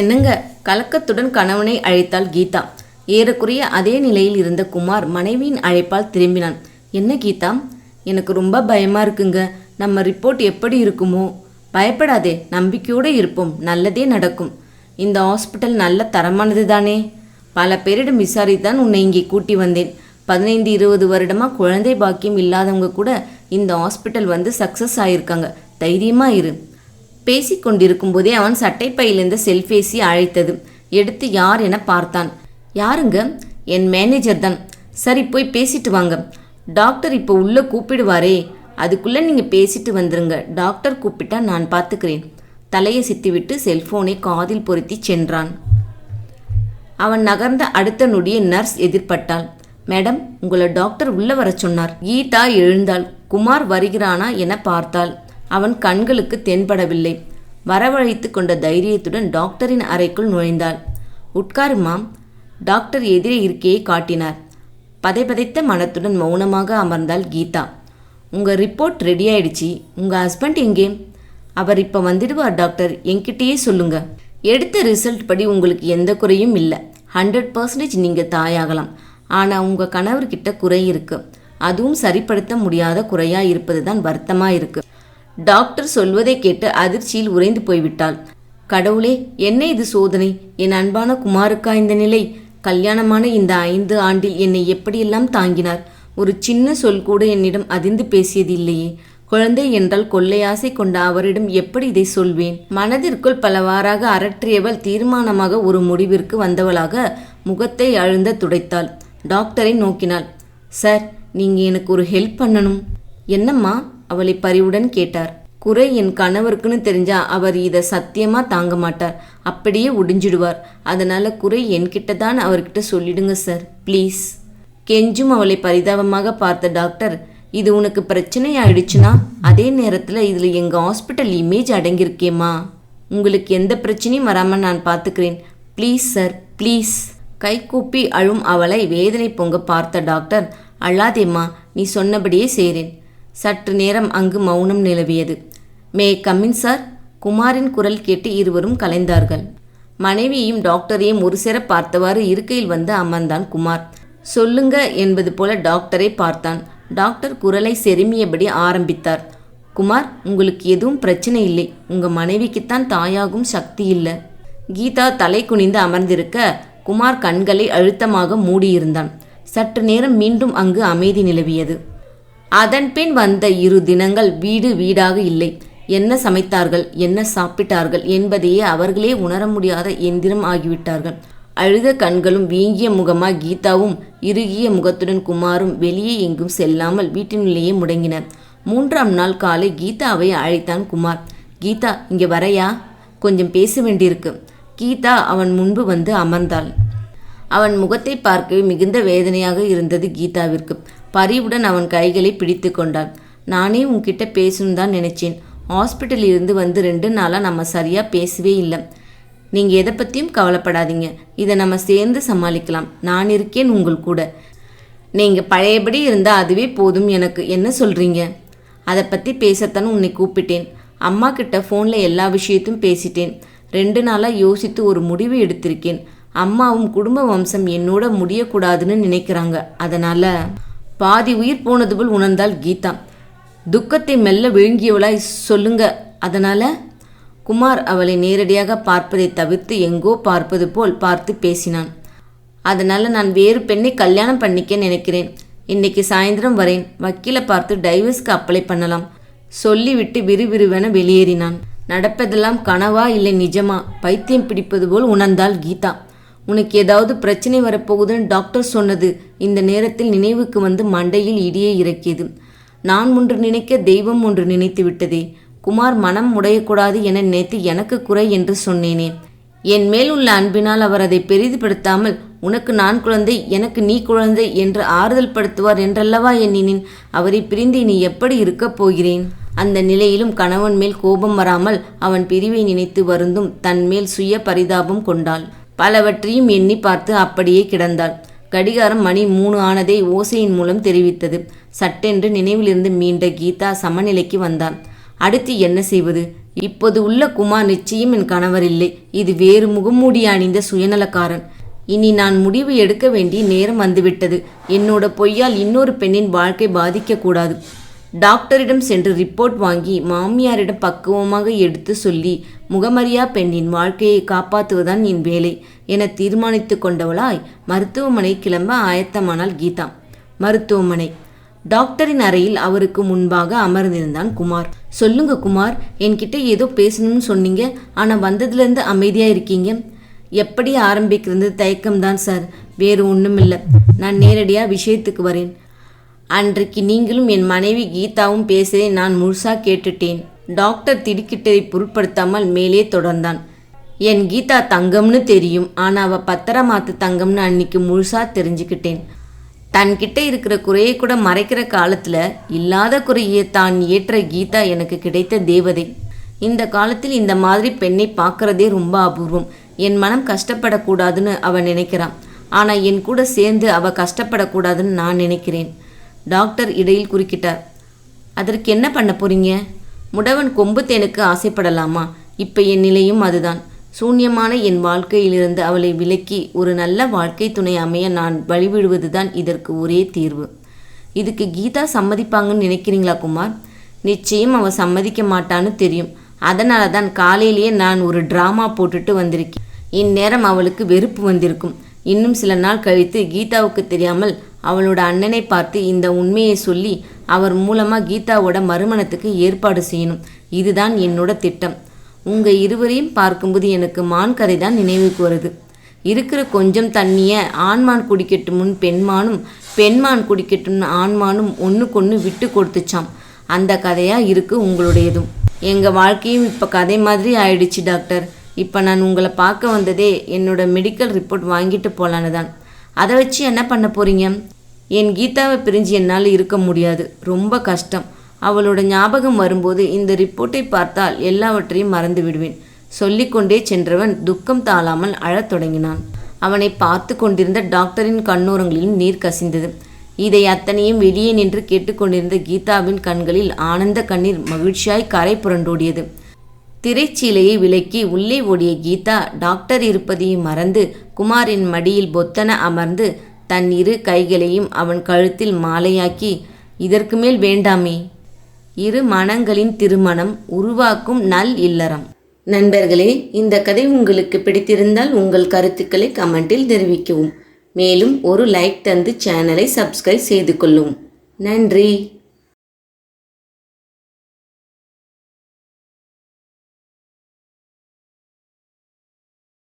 என்னங்க? கலக்கத்துடன் கணவனை அழைத்தாள் கீதா. ஏறக்குறைய அதே நிலையில் இருந்த குமார் மனைவியின் அழைப்பால் திரும்பினான். என்ன கீதா? எனக்கு ரொம்ப பயமா இருக்குங்க. நம்ம ரிப்போர்ட் எப்படி இருக்குமோ? பயப்படாதே நம்பிக்கையோடு இருப்போம். நல்லதே நடக்கும். இந்த ஹாஸ்பிட்டல் நல்ல தரமானது தானே பல பேரிடம் விசாரித்தான் உன்னை இங்கே கூட்டி வந்தேன். பதினைந்து இருபது வருடமாக குழந்தை பாக்கியம் இல்லாதவங்க கூட இந்த ஹாஸ்பிட்டல் வந்து சக்ஸஸ் ஆகியிருக்காங்க தைரியமாக இரு. பேசிக்கொண்டிருக்கும் போதே அவன் சட்டைப்பையிலிருந்த செல்பேசி அழைத்தது. எடுத்து யார் என பார்த்தான். யாருங்க? என் மேனேஜர் தான். சரி போய் பேசிட்டு வாங்க. டாக்டர் இப்போ உள்ளே கூப்பிடுவாரே. அதுக்குள்ளே நீங்கள் பேசிட்டு வந்துருங்க. டாக்டர் கூப்பிட்டா நான் பார்த்துக்கிறேன் தலையை சித்திவிட்டு செல்போனை காதில் பொருத்தி சென்றான். அவன் நகர்ந்த அடுத்த நொடிய நர்ஸ் எதிர்பட்டாள். மேடம் உங்களை டாக்டர் உள்ளே வர சொன்னார். கீதா எழுந்தாள். குமார் வருகிறானா? என பார்த்தாள். அவன் கண்களுக்கு தென்படவில்லை. வரவழைத்து கொண்ட தைரியத்துடன் டாக்டரின் அறைக்குள் நுழைந்தாள். உட்காருமா டாக்டர் எதிரே இருக்கையை காட்டினார். பதைபதைத்த மனத்துடன் மௌனமாக அமர்ந்தாள் கீதா. உங்கள் ரிப்போர்ட் ரெடி ஆயிடுச்சு. உங்கள் ஹஸ்பண்ட் எங்கே? அவர் இப்போ வந்துடுவார் டாக்டர். என்கிட்டயே சொல்லுங்க. எடுத்த ரிசல்ட் படி உங்களுக்கு எந்த குறையும் இல்லை. ஹண்ட்ரட் பர்சன்டேஜ் நீங்கள் தாயாகலாம். ஆனால் உங்கள் கணவர்கிட்ட குறை இருக்கு. அதுவும் சரிப்படுத்த முடியாத குறையாக இருப்பது தான் வருத்தமாக இருக்குது டாக்டர் சொல்வதை கேட்டு அதிர்ச்சியில் உறைந்து போய்விட்டாள். கடவுளே என்ன இது சோதனை? என் அன்பான குமாருக்கா இந்த நிலை? கல்யாணமான இந்த ஐந்து ஆண்டில் என்னை எப்படியெல்லாம் தாங்கினார்? ஒரு சின்ன சொல் கூட என்னிடம் அதிர்ந்து பேசியது இல்லையே குழந்தை என்றால் கொள்ளையாசை கொண்ட அவரிடம் எப்படி இதை சொல்வேன்? மனதிற்குள் பலவாறாக அரற்றியவள் தீர்மானமாக ஒரு முடிவிற்கு வந்தவளாக முகத்தை அழுந்த துடைத்தாள். டாக்டரை நோக்கினாள். சார் நீங்க எனக்கு ஒரு ஹெல்ப் பண்ணணும். என்னம்மா? அவளை பரிவுடன் கேட்டார். குறை என் கணவருக்குன்னு தெரிஞ்சா அவர் இதை சத்தியமா தாங்க மாட்டார். அப்படியே ஒடிஞ்சிடுவார். அதனால குறை என்கிட்ட தான் அவர்கிட்ட சொல்லிடுங்க சார். ப்ளீஸ். கெஞ்சும் அவளை பரிதாபமாக பார்த்த டாக்டர் இது உனக்கு பிரச்சனை ஆயிடுச்சுன்னா அதே நேரத்தில் இதில் எங்கள் ஹாஸ்பிட்டல் இமேஜ் அடங்கியிருக்கேம்மா. உங்களுக்கு எந்த பிரச்சனையும் வராமல் நான் பார்த்துக்கிறேன் ப்ளீஸ் சார். ப்ளீஸ். கைகூப்பி அழும் அவளை வேதனை பொங்க பார்த்த டாக்டர் அழாதேம்மா நீ சொன்னபடியே செய்கிறேன் சற்று நேரம் அங்கு மௌனம் நிலவியது. மே கம்மின் சார் குமாரின் குரல் கேட்டு இருவரும் கலைந்தார்கள். மனைவியையும் டாக்டரையும் ஒரு சேர பார்த்தவாறு இருக்கையில் வந்து அமர்ந்தான் குமார். சொல்லுங்க என்பது போல டாக்டரை பார்த்தான். டாக்டர் குரலை செருமியபடி ஆரம்பித்தார். குமார் உங்களுக்கு எதுவும் பிரச்சனை இல்லை. உங்க மனைவிக்குத்தான் தாயாகும் சக்தி இல்லை. கீதா தலை குனிந்து அமர்ந்திருக்க குமார் கண்களை அழுத்தமாக மூடியிருந்தான். சற்று நேரம் மீண்டும் அங்கு அமைதி நிலவியது. அதன்பின் வந்த இரு தினங்கள் வீடு வீடாக இல்லை. என்ன சமைத்தார்கள் என்ன சாப்பிட்டார்கள் என்பதையே அவர்களே உணர முடியாத எந்திரம் ஆகிவிட்டார்கள். அழுத கண்களும் வீங்கிய முகமாக கீதாவும் இறுகிய முகத்துடன் குமாரும் வெளியே எங்கும் செல்லாமல் வீட்டினுள்ளேயே முடங்கினர். மூன்றாம் நாள் காலை கீதாவை அழைத்தான் குமார். கீதா இங்கே வரையா? கொஞ்சம் பேச வேண்டியிருக்கு. கீதா அவன் முன்பு வந்து அமர்ந்தாள். அவன் முகத்தை பார்க்கவே மிகுந்த வேதனையாக இருந்தது கீதாவிற்கு. பரிவுடன் அவன் கைகளை பிடித்து கொண்டாள் நானே உன்கிட்ட பேசணும் தான் நினைச்சேன். ஹாஸ்பிட்டல் இருந்து வந்து ரெண்டு நாளாக நம்ம சரியாக பேசவே இல்லை. நீங்கள் எதை பற்றியும் கவலைப்படாதீங்க. இதை நம்ம சேர்ந்து சமாளிக்கலாம். நான் இருக்கேன் உங்கள் கூட. நீங்கள் பழையபடி இருந்தால் அதுவே போதும் எனக்கு. என்ன சொல்கிறீங்க அதை பற்றி பேசத்தான் உன்னை கூப்பிட்டேன். அம்மா கிட்ட ஃபோனில் எல்லா விஷயத்தையும் பேசிட்டேன். ரெண்டு நாளாக யோசித்து ஒரு முடிவு எடுத்திருக்கேன். அம்மாவும் குடும்ப வம்சம் என்னோட முடியக்கூடாதுன்னு நினைக்கிறாங்க. அதனால் பாதி உயிர் போனது போல் உணர்ந்தாள் கீதா. துக்கத்தை மெல்ல விழுங்கியவளாய் சொல்லுங்க. அதனால் குமார் அவளை நேரடியாக பார்ப்பதை தவிர்த்து எங்கோ பார்ப்பது போல் பார்த்து பேசினான். அதனால் நான் வேறு பெண்ணை கல்யாணம் பண்ணிக்க நினைக்கிறேன். இன்னைக்கு சாயந்தரம் வரேன். வக்கீலை பார்த்து டைவர்ஸ்க்கு அப்ளை பண்ணலாம். சொல்லிவிட்டு விறுவிறுவென வெளியேறினான். நடப்பதெல்லாம் கனவா இல்லை நிஜமா? பைத்தியம் பிடிப்பது போல் உணர்ந்தாள் கீதா. உனக்கு ஏதாவது பிரச்சனை வரப்போகுதுன்னு டாக்டர் சொன்னது இந்த நேரத்தில் நினைவுக்கு வந்து மண்டையில் இடியே இறக்கியது. நான் ஒன்று நினைக்க தெய்வம் ஒன்று நினைத்து விட்டதே. குமார் மனம் உடையக்கூடாது என நினைத்து எனக்கு குறை என்று சொன்னேனே. என் மேல் உள்ள அன்பினால் அவர் அதை பெரிதுபடுத்தாமல் உனக்கு நான் குழந்தை எனக்கு நீ குழந்தை என்று ஆறுதல் படுத்துவார் என்றல்லவா எண்ணினேன். அவரை பிரிந்து நீ எப்படி இருக்கப் போகிறேன்? அந்த நிலையிலும் கணவன் மேல் கோபம் வராமல் அவன் பிரிவை நினைத்து வருந்தும் தன் மேல் சுய பரிதாபம் கொண்டாள். பலவற்றையும் எண்ணி பார்த்து அப்படியே கிடந்தாள். கடிகாரம் மணி மூணு ஆனதை ஓசையின் மூலம் தெரிவித்தது. சட்டென்று நினைவிலிருந்து மீண்ட கீதா சமநிலைக்கு வந்தான். அடுத்து என்ன செய்வது? இப்போது உள்ள குமார் நிச்சயம் என் கணவர் இல்லை. இது வேறு முகமூடி அணிந்த சுயநலக்காரன். இனி நான் முடிவு எடுக்க வேண்டிய நேரம் வந்துவிட்டது. என்னோட பொய்யால் இன்னொரு பெண்ணின் வாழ்க்கை பாதிக்கக்கூடாது. டாக்டரிடம் சென்று ரிப்போர்ட் வாங்கி மாமியாரிடம் பக்குவமாக எடுத்து சொல்லி முகமறியா பெண்ணின் வாழ்க்கையை காப்பாற்றுவதுதான் என் வேலை என தீர்மானித்து கொண்டவளாய் மருத்துவமனை கிளம்ப ஆயத்தமானாள் கீதா. மருத்துவமனை. டாக்டரின் அறையில் அவருக்கு முன்பாக அமர்ந்திருந்தான் குமார். சொல்லுங்க குமார் என்கிட்ட ஏதோ பேசணும்னு சொன்னீங்க. ஆனால் வந்ததுலேருந்து அமைதியாக இருக்கீங்க. எப்படி ஆரம்பிக்கிறது தயக்கம்தான் சார். வேறு ஒன்றுமில்லை நான் நேரடியாக விஷயத்துக்கு வரேன். அன்றைக்கு நீங்களும் என் மனைவி கீதாவும் பேசியதை நான் முழுசாக கேட்டுட்டேன். டாக்டர் திடுக்கிட்டதை பொருட்படுத்தாமல் மேலே தொடர்ந்தான். என் கீதா தங்கம்னு தெரியும். ஆனால் அவள் பத்திரமாத்து தங்கம்னு அன்னைக்கு முழுசாக தெரிஞ்சுக்கிட்டேன். தன்கிட்ட இருக்கிற குறையை கூட மறைக்கிற காலத்தில் இல்லாத குறையை தான் ஏற்ற கீதா எனக்கு கிடைத்த தேவதை. இந்த காலத்தில் இந்த மாதிரி பெண்ணை பார்க்கறதே ரொம்ப அபூர்வம். என் மனம் கஷ்டப்படக்கூடாதுன்னு அவன் நினைக்கிறான். ஆனால் என் கூட சேர்ந்து அவள் கஷ்டப்படக்கூடாதுன்னு நான் நினைக்கிறேன். டாக்டர் இடையில் குறுக்கிட்டார். அதற்கு என்ன பண்ண போறீங்க? முடவன் கொம்பு தேனுக்கு ஆசைப்படலாமா? இப்போ என் நிலையும் அதுதான். சூன்யமான என் வாழ்க்கையிலிருந்து அவளை விலக்கி ஒரு நல்ல வாழ்க்கை துணை அமைய நான் வழிவிடுவதுதான் இதற்கு ஒரே தீர்வு. இதுக்கு கீதா சம்மதிப்பாங்கன்னு நினைக்கிறீங்களா குமார்? நிச்சயம் அவ சம்மதிக்க மாட்டான்னு தெரியும். அதனால தான் காலையிலேயே நான் ஒரு டிராமா போட்டுட்டு வந்திருக்கேன். இந்நேரம் அவளுக்கு வெறுப்பு வந்திருக்கும். இன்னும் சில நாள் கழித்து கீதாவுக்கு தெரியாமல் அவளோட அண்ணனை பார்த்து இந்த உண்மையை சொல்லி அவர் மூலமாக கீதாவோட மறுமணத்துக்கு ஏற்பாடு செய்யணும். இதுதான் என்னோட திட்டம். உங்க இருவரையும் பார்க்கும்போது எனக்கு மான் கதை தான் நினைவுக்கு வருது. இருக்கிற கொஞ்சம் தண்ணியை ஆண்மான் குடிக்கட்டும்னு பெண்மானும் பெண்மான் குடிக்கட்டும்னு ஆண்மானும் ஒன்றுக்கொன்று விட்டு கொடுத்துச்சாம். அந்த கதையா இருக்கு உங்களுடையதும். எங்க வாழ்க்கையும் இப்போ கதை மாதிரி ஆயிடுச்சு டாக்டர். இப்போ நான் உங்களை பார்க்க வந்ததே என்னோட மெடிக்கல் ரிப்போர்ட் வாங்கிட்டு போலான்னு தான். அதை வச்சு என்ன பண்ண போறீங்க? என் கீதாவை பிரிஞ்சு என்னால் இருக்க முடியாது. ரொம்ப கஷ்டம். அவளோட ஞாபகம் வரும்போது இந்த ரிப்போர்ட்டை பார்த்தால் எல்லாவற்றையும் மறந்து விடுவேன். சொல்லிக்கொண்டே சென்றவன் துக்கம் தாளாமல் அழத் தொடங்கினான். அவனை பார்த்து கொண்டிருந்த டாக்டரின் கண்ணோரங்களிலும் நீர் கசிந்தது. இதை அத்தனையும் வெளியே நின்று கேட்டுக்கொண்டிருந்த கீதாவின் கண்களில் ஆனந்த கண்ணீர் மகிழ்ச்சியாய் கரை புரண்டோடியது. திரைச்சீலையை விலக்கி உள்ளே ஓடிய கீதா டாக்டர் இருப்பதையும் மறந்து குமாரின் மடியில் பொத்தன அமர்ந்து தன் இரு கைகளையும் அவன் கழுத்தில் மாலையாக்கி இதற்கு மேல் வேண்டாமே. இரு மனங்களின் திருமணம் உருவாக்கும் நல் இல்லறம். நண்பர்களே இந்த கதை உங்களுக்கு பிடித்திருந்தால் உங்கள் கருத்துக்களை கமெண்டில் தெரிவிக்கவும். மேலும் ஒரு லைக் தந்து சேனலை சப்ஸ்கிரைப் செய்து கொள்ளும். நன்றி.